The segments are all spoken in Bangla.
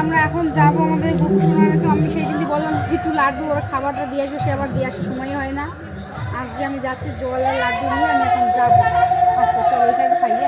আমরা এখন যাব আমাদের গোপুসোনারে তো আমি সেই দিনই বললাম একটু লাড্ডু ওরা খাবারটা দিয়ে আসবে সে আবার দিয়ে আসার সময় হয় না। আজকে আমি যাচ্ছি জল আর লাড্ডু নিয়ে আমি এখন যাব। চলো ওইখানে খাইয়ে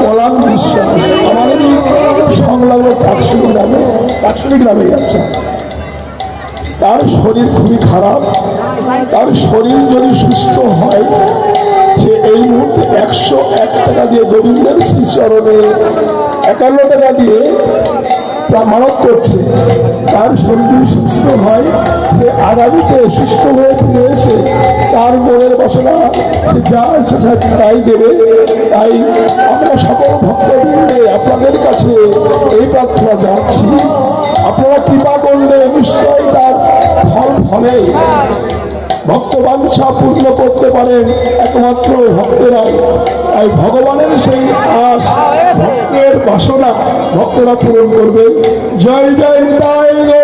পলান বিশ্বাস আমাদের সংলগ্ন কাকশুলি গ্রামে কাকশুলি গ্রামে যাচ্ছে তার শরীর খুবই খারাপ। তার শরীর যদি সুস্থ হয়, সে এই মুহূর্তে একশো এক টাকা দিয়ে গোবিন্দের শ্রীচরণে একান্ন টাকা দিয়ে মানত করছে। তার শরীর সুস্থ হয়, সে আগামীতে সুস্থ হয়ে ফিরে এসে তার মনের বাসনা, সে যা ইচ্ছা তাই দেবে। তাই আমরা সকল ভক্তবৃন্দে আপনাদের কাছে এই প্রার্থনা যাচ্ছি আপনারা কৃপা করলে নিশ্চয়ই তার ফল ফলে। ভক্তবাঞ্ছা পূর্ণ করতে পারেন, একমাত্র ভক্তেরাই। তাই ভগবানের সেই আশ বাসনা ভক্তরা পূরণ করবে। জয় জয় নিতাই গৌর